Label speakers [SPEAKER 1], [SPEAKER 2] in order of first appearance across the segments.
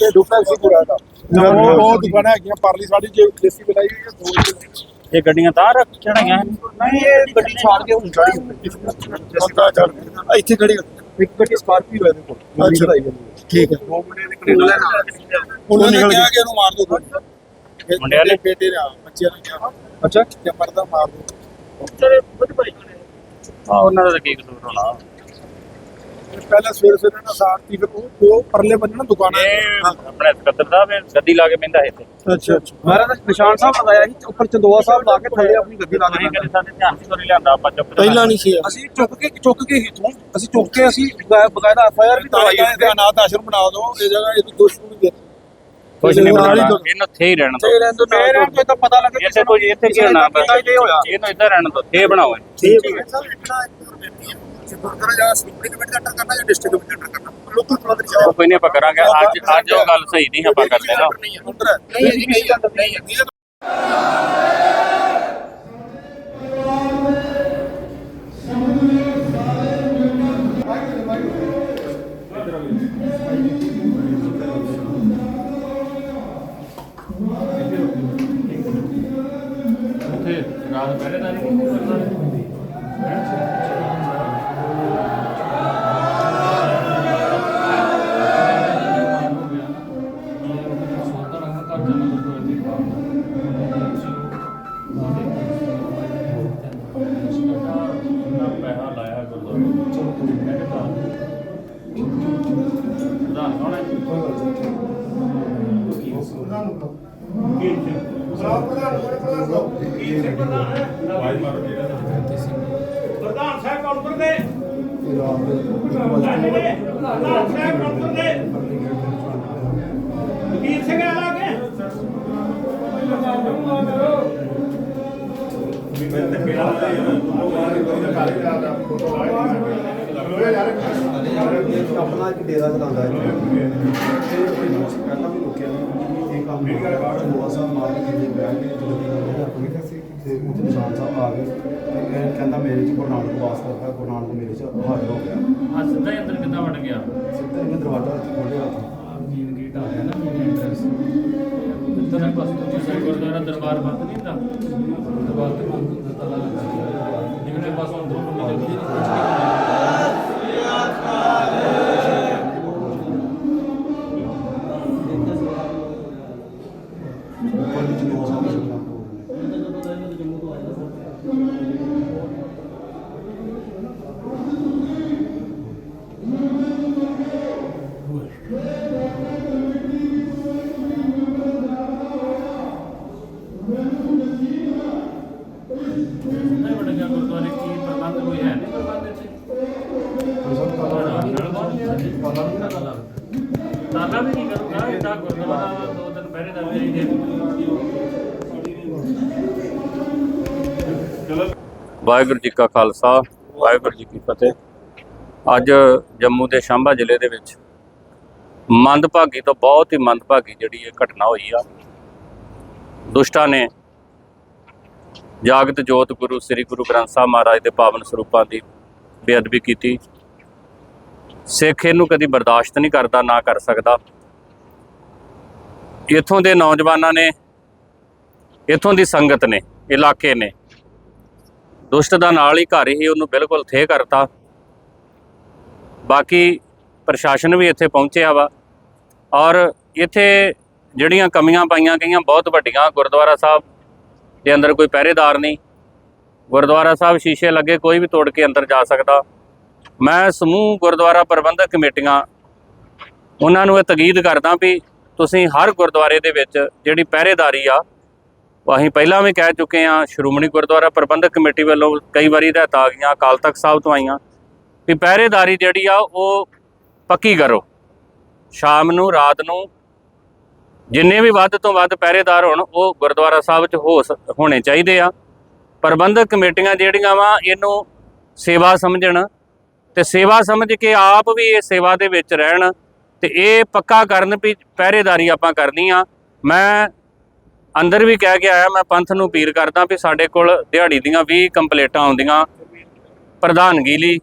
[SPEAKER 1] ਇਹ ਦੁਕਾਨ ਸੀ ਪੂਰਾ ਉਹ ਉਹ ਹੈਗੀਆਂ ਪਰਲੀ ਸਾਡੀ ਜੇ ਦੇਸੀ ਬਣਾਈ ਹੋਈ ਹੈ ਦੋ
[SPEAKER 2] ਇਹ ਗੱਡੀਆਂ ਤਾਂ ਰੱਖ ਚੜਾਈਆਂ
[SPEAKER 1] ਨਹੀਂ ਇਹ ਗੱਡੀ ਛਾੜ ਕੇ ਹੁਣ ਚੜੀ ਰਸਤਾ ਚੜ ਇੱਥੇ ਖੜੀ ਇੱਕ ਗੱਡੀ ਸਕਾਰਪੀਓ ਹੈ ਕੋਲ। ਅੱਛਾ। ਚੜਾਈ ਗਈ ਠੀਕ ਹੈ। ਦੋ ਮੁੰਡੇ ਨਿਕਲੇ ਉਹਨਾਂ ਨੇ ਕਿਹਾ ਕਿ ਇਹਨੂੰ ਮਾਰ ਦੋ
[SPEAKER 2] ਮੁੰਡਿਆਂ ਨੇ?
[SPEAKER 1] ਬੇਟੇ ਨੇ ਬੱਚਿਆਂ ਨੇ ਕਿਹਾ। ਅੱਛਾ। ਕਿ ਮਰਦਾ ਮਾਰ ਦੋ।
[SPEAKER 2] ਆ ਉਹਨਾਂ ਦਾ ਕੀ ਕਸੂਰ ਹੋਣਾ।
[SPEAKER 1] ਪਹਿਲਾਂ ਸਵੇਰ ਸਵੇਰ ਨਾ ਸਾਰਤੀ ਫਿਰ ਉਹ ਉਹ ਪਰਲੇ ਬੰਨੇ ਨਾ ਦੁਕਾਨਾਂ
[SPEAKER 2] ਇਹ ਆਪਣੇ ਸਕੱਤਰ ਦਾ ਵੀ ਗੱਡੀ ਲਾ ਕੇ ਪੈਂਦਾ ਇੱਥੇ।
[SPEAKER 1] ਅੱਛਾ ਅੱਛਾ।
[SPEAKER 3] ਮਹਾਰਾਜ ਨਿਸ਼ਾਨ ਸਾਹਿਬ ਲਗਾਇਆ ਸੀ ਉੱਪਰ ਚੰਦੋਆ ਸਾਹਿਬ ਲਾ ਕੇ ਥੱਲੇ ਆਪਣੀ ਗੱਡੀ ਲਾ ਕੇ
[SPEAKER 2] ਕਦੇ ਸਾਡੇ ਧਿਆਨ ਨਹੀਂ ਲਿਆਂਦਾ ਆਪਾਂ ਚੁੱਪ
[SPEAKER 1] ਪਹਿਲਾਂ ਨਹੀਂ ਸੀ।
[SPEAKER 3] ਅਸੀਂ ਚੁੱਕ ਕੇ ਚੁੱਕ ਕੇ ਹੀ ਤੋਂ ਅਸੀਂ ਚੁੱਕ ਕੇ ਅਸੀਂ ਬਕਾ- ਬਕਾਇਦਾ ਐਫ ਆਈ ਆਰ ਵੀ
[SPEAKER 1] ਤਾਂ
[SPEAKER 3] ਕਰਵਾਈ
[SPEAKER 1] ਇਹ
[SPEAKER 3] ਹੈ
[SPEAKER 1] ਅਨਾਥ ਆਸ਼ਰਮ ਬਣਾ ਦਿਓ ਇਹ ਜਗ੍ਹਾ ਇਹ ਕੁਛ ਵੀ ਦੇ
[SPEAKER 2] ਕੁਝ ਨਹੀਂ
[SPEAKER 1] ਨਾਲ ਦੋ-
[SPEAKER 2] ਇਹਨੂੰ ਇੱਥੇ ਹੀ ਰਹਿਣ ਦੋ।
[SPEAKER 1] ਤੇ ਰਹਿਣ ਦੋ
[SPEAKER 3] ਮੇਰੇ ਨੂੰ ਤਾਂ ਪਤਾ ਲੱਗੇ
[SPEAKER 2] ਇੱਥੇ ਕੋਈ ਇੱਥੇ ਕੀ
[SPEAKER 3] ਕੀਤਾ ਹੀ ਇਹ ਹੋਇਆ।
[SPEAKER 2] ਇਹਨੂੰ ਇੱਧਰ ਰਹਿਣ ਦੋ ਇਹ ਬਣਾਓ।
[SPEAKER 1] ਠੀਕ ਹੈ। ਸਰ ਇਤਨਾ ਗੁਰਦੁਆਰਾ ਜਾਂ ਸੁਪਰੀਮ ਕਮੇਟੀ ਦਾ ਕਰਨਾ ਜਾਂ ਡਿਸਟ੍ਰਿਕਟ ਕਮੇਟੀ ਦਾ ਕਰਨਾ ਲੋਕਲ ਪ੍ਰਬੰਧ
[SPEAKER 2] ਉਹ ਕੋਈ ਨਹੀਂ ਆਪਾਂ ਕਰਾਂਗੇ ਅੱਜ ਅੱਜ ਉਹ ਗੱਲ ਸਹੀ ਨਹੀਂ ਆਪਾਂ ਕਰਦੇ ਨਾ
[SPEAKER 1] ਨਹੀਂ ਨਹੀਂ ਨਹੀਂ ਨਹੀਂ
[SPEAKER 4] ਦੇ ਪ੍ਰਧਾਨ ਸਾਹਿਬ ਕਾਊਂਟਰ ਦੇ ਵਕੀਲ ਸਿੰਘ ਆ ਕੇ।
[SPEAKER 3] ਆਪਣਾ ਇੱਕ ਡੇਰਾ ਚਲਾਉਂਦਾ ਹੈ। ਤੇ ਪਹਿਲਾਂ ਵੀ ਰੁਕਿਆ ਇਹ ਕੰਮ ਨਹੀਂ ਕਰ ਬਾਹਰ ਹੋਆ ਸਾਹਿਬ ਮਾਰ ਕੇ ਬੈਠ ਕੇ ਜਦੋਂ ਤੇ ਉੱਥੇ ਨਿਸ਼ਾਨ ਸਾਹਿਬ ਆ ਗਏ। ਤੇ ਇਹ ਕਹਿੰਦਾ ਮੇਰੇ ਚ ਗੁਰੂ ਨਾਨਕ ਵਾਸ ਕਰਦਾ ਗੁਰੂ ਨਾਨਕ ਮੇਰੇ ਚ ਹਾਜ਼ਰ ਹੋ ਗਿਆ।
[SPEAKER 2] ਆ ਸਿੱਧਾ ਹੀ ਅੰਦਰ ਕਿੱਦਾਂ ਵੜ ਗਿਆ?
[SPEAKER 3] ਸਿੱਧਾ ਹੀ ਮੈਂ ਦਰਵਾਜ਼ਾ ਖੋਲ੍ਹਿਆ
[SPEAKER 2] ਮੇਨ ਗੇਟ ਆ ਗਿਆ ਨਾ ਮੇਨ ਐਂਟਰੈਂਸ ਇੱਧਰ ਹੈ ਬਸ ਤੋਂ ਸਾਈ ਗੁਰਦੁਆਰਾ ਦਰਬਾਰ ਬੰਦ ਨਹੀਂ ਹੁੰਦਾ? ਦਰਬਾਰ ਤੇ ਬੰਦ ਹੁੰਦਾ ਤਾਲਾ ਲੱਗਾ। ਪਾਸ ਹੁਣ ਦੋ ਵਾਹਿਗੁਰੂ ਜੀ ਕਾ ਖਾਲਸਾ, ਵਾਹਿਗੁਰੂ ਜੀ ਕੀ ਫਤਿਹ। ਅੱਜ ਜੰਮੂ ਦੇ ਸ਼ਾਂਬਾ ਜ਼ਿਲ੍ਹੇ ਦੇ ਵਿੱਚ ਮੰਦਭਾਗੀ ਤੋਂ ਬਹੁਤ ਹੀ ਮੰਦਭਾਗੀ ਜਿਹੜੀ ਇਹ ਘਟਨਾ ਹੋਈ ਆ। ਦੁਸ਼ਟਾਂ ਨੇ ਜਾਗਤ ਜੋਤ ਗੁਰੂ, ਸ੍ਰੀ ਗੁਰੂ ਗ੍ਰੰਥ ਸਾਹਿਬ ਮਹਾਰਾਜ ਦੇ ਪਾਵਨ ਸਰੂਪਾਂ ਦੀ ਬੇਅਦਬੀ ਕੀਤੀ। ਸਿੱਖ ਇਹਨੂੰ ਕਦੀ ਬਰਦਾਸ਼ਤ ਨਹੀਂ ਕਰਦਾ, ਨਾ ਕਰ ਸਕਦਾ। ਇੱਥੋਂ ਦੇ ਨੌਜਵਾਨਾਂ ਨੇ, ਇੱਥੋਂ ਦੀ ਸੰਗਤ ਨੇ, ਇਲਾਕੇ ਨੇ। ਦੁਸ਼ਟ ਦਾ ਨਾਲ ਹੀ ਘਰ ਹੀ ਉਹਨੂੰ ਬਿਲਕੁਲ ਥੇ ਕਰਤਾ। ਬਾਕੀ ਪ੍ਰਸ਼ਾਸਨ ਵੀ ਇੱਥੇ ਪਹੁੰਚਿਆ ਵਾ। ਔਰ ਇੱਥੇ ਜਿਹੜੀਆਂ ਕਮੀਆਂ ਪਾਈਆਂ ਗਈਆਂ, ਬਹੁਤ ਵੱਡੀਆਂ। ਗੁਰਦੁਆਰਾ ਸਾਹਿਬ ਦੇ ਅੰਦਰ ਕੋਈ ਪਹਿਰੇਦਾਰ ਨਹੀਂ। ਗੁਰਦੁਆਰਾ ਸਾਹਿਬ ਸ਼ੀਸ਼ੇ ਲੱਗੇ, ਕੋਈ ਵੀ ਤੋੜ ਕੇ ਅੰਦਰ ਜਾ ਸਕਦਾ। ਮੈਂ ਸਮੂਹ ਗੁਰਦੁਆਰਾ ਪ੍ਰਬੰਧਕ ਕਮੇਟੀਆਂ, ਉਹਨਾਂ ਨੂੰ ਇਹ ਤਕੀਦ ਕਰਦਾ ਵੀ ਤੁਸੀਂ ਹਰ ਗੁਰਦੁਆਰੇ ਦੇ ਵਿੱਚ ਜਿਹੜੀ ਪਹਿਰੇਦਾਰੀ ਆ, ਉਹ ਅਸੀਂ ਪਹਿਲਾਂ ਵੀ ਕਹਿ ਚੁੱਕੇ ਆ ਸ਼੍ਰੋਮਣੀ ਗੁਰਦੁਆਰਾ ਪ੍ਰਬੰਧਕ ਕਮੇਟੀ ਵੱਲੋਂ ਕਈ ਵਾਰੀ ਹਦਾਇਤਾਂ ਆ ਗਈਆਂ, ਅਕਾਲ ਤਖਤ ਸਾਹਿਬ ਤੋਂ ਆਈਆਂ, ਵੀ ਪਹਿਰੇਦਾਰੀ ਜਿਹੜੀ ਆ, ਉਹ ਪੱਕੀ ਕਰੋ। ਸ਼ਾਮ ਨੂੰ, ਰਾਤ ਨੂੰ, ਜਿੰਨੇ ਵੀ ਵੱਧ ਤੋਂ ਵੱਧ ਪਹਿਰੇਦਾਰ ਹੋਣ, ਉਹ ਗੁਰਦੁਆਰਾ ਸਾਹਿਬ 'ਚ ਹੋ ਸ- ਹੋਣੇ ਚਾਹੀਦੇ ਆ। ਪ੍ਰਬੰਧਕ ਕਮੇਟੀਆਂ ਜਿਹੜੀਆਂ ਵਾ, ਇਹਨੂੰ ਸੇਵਾ ਸਮਝਣ ਤੇ ਸੇਵਾ ਸਮਝ ਕੇ ਆਪ ਵੀ ਇਹ ਸੇਵਾ ਦੇ ਵਿੱਚ ਰਹਿਣ। ਤੇ ਇਹ ਪੱਕਾ ਕਰਨ ਵੀ ਪਹਿਰੇਦਾਰੀ ਆਪਾਂ ਕਰਨੀ ਆ। ਮੈਂ ਅੰਦਰ ਵੀ ਕਹਿ ਕੇ ਆਇਆ, ਮੈਂ ਪੰਥ ਨੂੰ ਅਪੀਲ ਕਰਦਾ ਵੀ ਸਾਡੇ ਕੋਲ ਦਿਹਾੜੀ ਦੀਆਂ 20 ਕੰਪਲੇਟਾਂ ਆਉਂਦੀਆਂ, ਪ੍ਰਧਾਨਗੀ ਲਈ,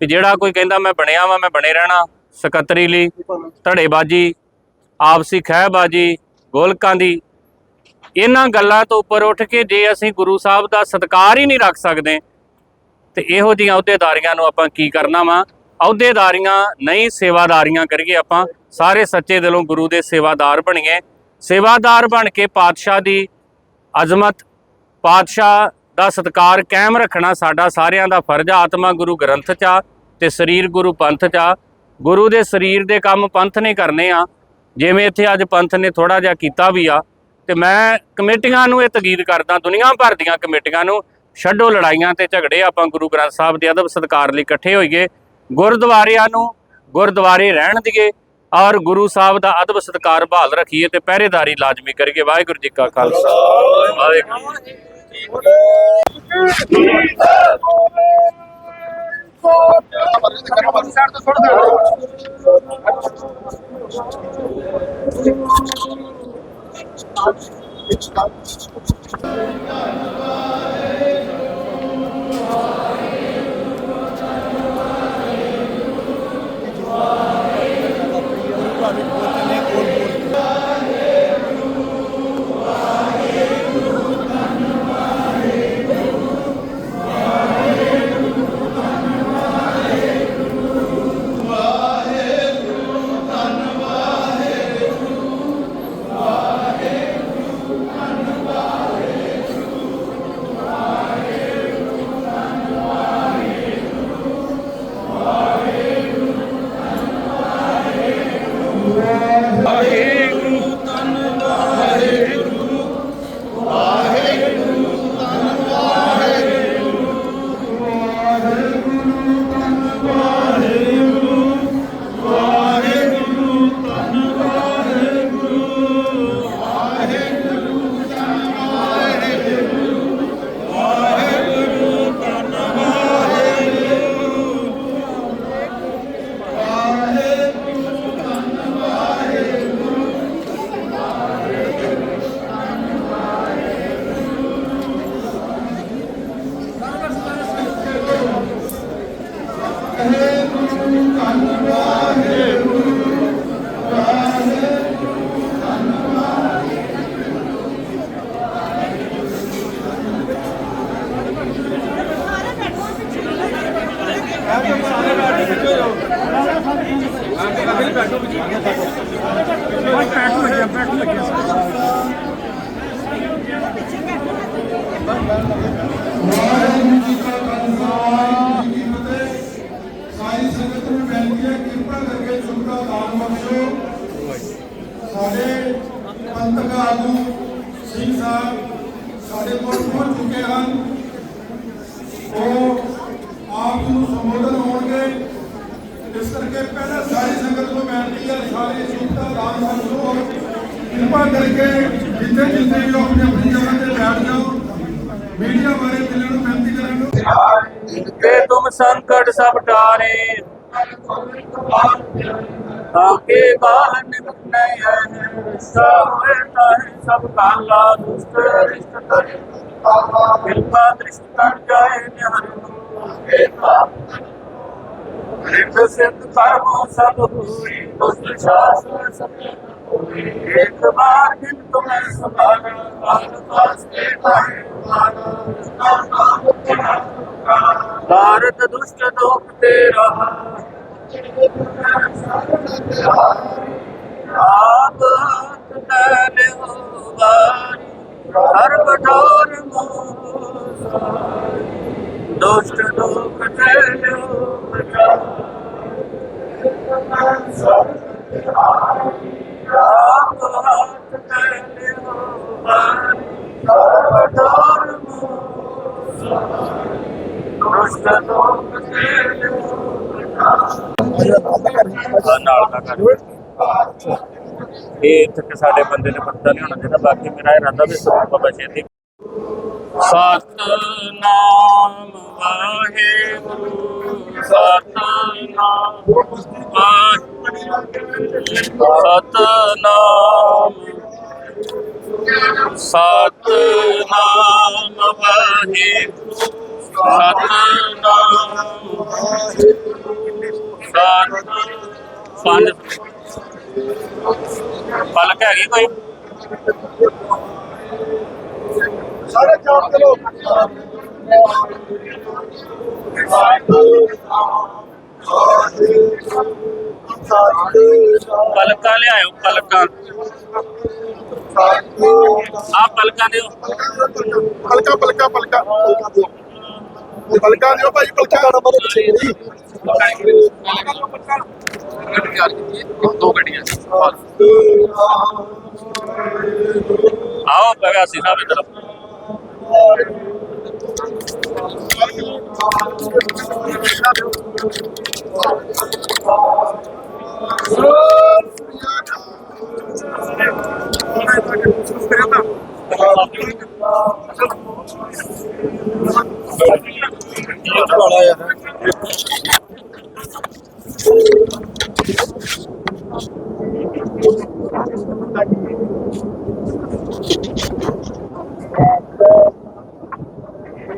[SPEAKER 2] ਵੀ ਜਿਹੜਾ ਕੋਈ ਕਹਿੰਦਾ ਮੈਂ ਬਣਿਆ ਵਾਂ, ਮੈਂ ਬਣੇ ਰਹਿਣਾ, ਸਕੱਤਰੀ ਲਈ, ਧੜੇਬਾਜੀ, ਆਪਸੀ ਖਹਿਬਾਜੀ, ਗੋਲਕਾਂ ਦੀ, ਇਹਨਾਂ ਗੱਲਾਂ ਤੋਂ ਉੱਪਰ ਉੱਠ ਕੇ ਜੇ ਅਸੀਂ ਗੁਰੂ ਸਾਹਿਬ ਦਾ ਸਤਿਕਾਰ ਹੀ ਨਹੀਂ ਰੱਖ ਸਕਦੇ, ਤੇ ਇਹੋ ਜਿਹੀਆਂ ਅਹੁਦੇਦਾਰੀਆਂ ਨੂੰ ਆਪਾਂ ਕੀ ਕਰਨਾ ਵਾ? ਅਹੁਦੇਦਾਰੀਆਂ ਨਹੀਂ ਸੇਵਾਦਾਰੀਆਂ ਕਰੀਏ ਆਪਾਂ, ਸਾਰੇ ਸੱਚੇ ਦਿਲੋਂ ਗੁਰੂ ਦੇ ਸੇਵਾਦਾਰ ਬਣੀਏ ਸੇਵਾਦਾਰ ਬਣ ਕੇ ਪਾਤਸ਼ਾਹ ਦੀ ਅਜ਼ਮਤ, ਪਾਤਸ਼ਾਹ ਦਾ ਸਤਿਕਾਰ ਕਾਇਮ ਰੱਖਣਾ ਸਾਡਾ ਸਾਰਿਆਂ ਦਾ ਫਰਜ਼ ਆ। ਆਤਮਾ ਗੁਰੂ ਗ੍ਰੰਥ ਚ ਆ ਤੇ ਸਰੀਰ ਗੁਰੂ ਪੰਥ ਚ ਆ। ਗੁਰੂ ਦੇ ਸਰੀਰ ਦੇ ਕੰਮ ਪੰਥ ਨੇ ਕਰਨੇ ਆ। ਜਿਵੇਂ ਇੱਥੇ ਅੱਜ ਪੰਥ ਨੇ ਥੋੜਾ ਜਿਹਾ ਕੀਤਾ ਵੀ ਆ। ਤੇ ਮੈਂ ਕਮੇਟੀਆਂ ਨੂੰ ਇਹ ਤਗੀਦ ਕਰਦਾ, ਦੁਨੀਆ ਭਰ ਦੀਆਂ ਕਮੇਟੀਆਂ ਨੂੰ, ਛੱਡੋ ਲੜਾਈਆਂ ਤੇ ਝਗੜੇ, ਆਪਾਂ ਗੁਰੂ ਗ੍ਰੰਥ ਸਾਹਿਬ ਦੇ ਅਦਬ ਸਤਿਕਾਰ ਲਈ ਇਕੱਠੇ ਹੋਈਏ। ਗੁਰਦੁਆਰਿਆਂ ਨੂੰ ਗੁਰਦੁਆਰੇ ਰਹਿਣ ਦੀਏ ਔਰ ਗੁਰੂ ਸਾਹਿਬ ਦਾ ਅਦਬ ਸਤਿਕਾਰ ਬਹਾਲ ਰੱਖੀਏ ਤੇ ਪਹਿਰੇਦਾਰੀ ਲਾਜ਼ਮੀ ਕਰੀਏ ਵਾਹਿਗੁਰੂ ਜੀ ਕਾ ਖਾਲਸਾ ਵਾਹਿਗੁਰੂ ਜੀ ਕੀ ਫਤਿਹ।
[SPEAKER 3] ਸਾਰੀ ਸੰਗਤ ਨੂੰ ਬੇਨਤੀ ਹੈ ਕਿਰਪਾ ਕਰਕੇ ਸੁਣਦਾ ਦਾਨ ਬਖਸ਼ੋ ਸਾਡੇ ਪੰਥਕ ਆਗੂ ਸਿੰਘ ਸਾਹਿਬ ਸਾਡੇ ਕੋਲ ਪਹੁੰਚ ਚੁੱਕੇ ਹਨ ਉਹ ਆਪ ਨੂੰ ਸੰਬੋਧਨ ਹੋਣਗੇ ਇਸ ਕਰਕੇ ਪਹਿਲਾਂ ਸਾਰੀ ਸੰਗਤ ਨੂੰ ਬੇਨਤੀ ਹੈ ਸਾਰੇ ਸੁਣਦਾ ਦਾਨ ਬਖਸ਼ੋ ਕਿਰਪਾ ਕਰਕੇ ਜਿੱਥੇ ਜਿੱਥੇ ਵੀ ਲੋਕ ਆਪਣੀ ਆਪਣੀ ਜਗ੍ਹਾ ਤੇ ਬੈਠ ਜਾਓ ਮੀਡੀਆ ਬਾਰੇ ਮਿਲਣ ਨੂੰ ਬੇਨਤੀ ਕਰਾਂਗੇ
[SPEAKER 2] ਤੇ ਤੁਮ ਸੰਕਟ ਸਭ ਟਾਰੇ। ਆਕੇ ਕਾਲ ਨਿਮਕ ਨਹੀਂ ਹੈ? ਸਾ ਹੋਏ ਤਾਰੇ ਸਭ ਕਾਲਾ ਦੁਸ਼ਟ ਰਿਸ਼ਟ ਕਰੇ ਕਿਰਪਾ ਦ੍ਰਿਸ਼ਟ ਕਰ ਜਾਏ ਨਿਹਰ ਰਿਤ ਸਿੱਧ ਕਰਮ ਸਭ ਹੋਈ, ਦੁਸ਼ਟ ਸ਼ਾਸਨ ਸਭ ਹੋਈ ਇੱਕ ਬਾਰ ਜਿਨ ਤੁਮੈ ਸੁਭਾਗਾ ਆਨ ਵਾਸਤੇ ਪਾਏ ਭਾਰਤ ਦੁਸ਼ਟ ਲੋਕ ਤੇ ਰਹਾ ਆਪ ਤਨੇ ਹੋ ਵਾਰੀ ਹਰ ਕਠੋਰ ਦੁਸ਼ਟ ਲੋਕ ਤੇ ਲਿਓ ਆਪ ਹੱਥ ਤਨੇ ਹੋ ਵਾਰੀ ਹਰ ਕਠੋਰ ਦੁਸ਼ਟ ਲੋਕ ਤੇ ਲਿਓ ਨਾਲ ਦਾ ਕਰ ਇਹ ਇੱਥੇ ਸਾਡੇ ਬੰਦੇ ਨੇ ਪਤਾ ਨਹੀਂ ਹੋਣਾ ਚਾਹੀਦਾ ਬਾਕੀ ਮੇਰਾ ਇਰਾਦਾ ਵੀ ਸਭ ਬਾਬਾ ਛੇਤੀ ਸਤਨਾਮ ਵਾਹਿਗੁਰੂ ਸਤਨਾਮ ਵਾਹਿਗੁਰੂ। ਸਤਨਾਮ ਸਤਨਾਮ ਵਾਹਿਗੁਰੂ। ਸਤਨਾਮ ਸਤ ਪੰਜ ਪਲਕ ਹੈਗੀ ਕੋਈ?
[SPEAKER 1] ਸਾਰੇ ਚਾਪ ਚਲੋ
[SPEAKER 2] ਪਲਕਾਂ ਲਿਆਇਓ ਪਲਕਾਂ ਆ ਪਲਕਾਂ ਦਿਓ।
[SPEAKER 1] ਪਲਕਾ ਪਲਕਾ ਪਲਕਾ ਪਲਕਾ ਦਿਓ। ਭਾਈ ਪਲਕਾ ਦਾ ਨੰਬਰ ਪਿੱਛੇ ਜੀ
[SPEAKER 2] ਦੋ ਗੱਡੀਆਂ ਆਓ ਸੀ ਸਾਹਿਬ ਇਧਰ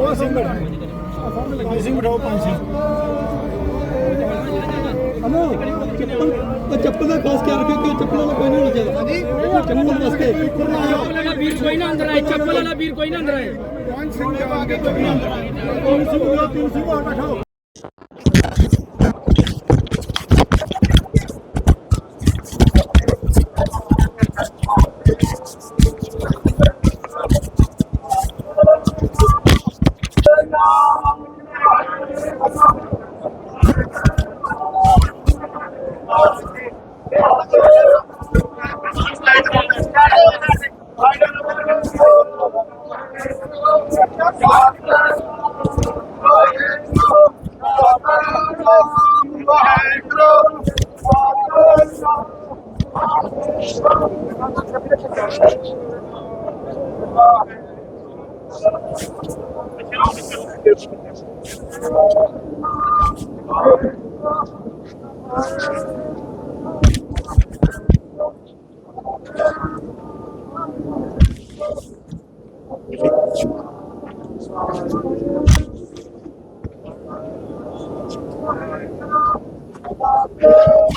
[SPEAKER 1] ਉਹ ਸਿੰਘ ਪੰਜ ਸਿੰਘ ਬਿਠਾਓ ਪੰਜ ਸਿੰਘ
[SPEAKER 5] ਹਲੋ ਚੱਪਲ ਉਹ ਦਾ ਖਿਆਲ ਰੱਖਿਓ ਕਿ ਚੱਪਲ ਵਾਲਾ ਕੋਈ ਨਹੀਂ ਹੋਣਾ ਚਾਹੀਦਾ। ਹਾਂਜੀ। ਚੱਪਲ ਵਾਸਤੇ।
[SPEAKER 6] ਚੱਪਲ ਵਾਲਾ ਵੀਰ ਕੋਈ ਨਾ ਅੰਦਰ ਆਏ ਚੱਪਲ ਵਾਲਾ ਵੀਰ ਕੋਈ ਨਾ ਅੰਦਰ ਆਏ।
[SPEAKER 1] ਪੰਜ ਸਿੰਘ ਦੇ ਆਗੇ ਤਿੰਨ ਸਿੰਘ ਦਾ ਤਿੰਨ ਸਿੰਘ ਆ ਬਿਠਾਓ
[SPEAKER 7] Thank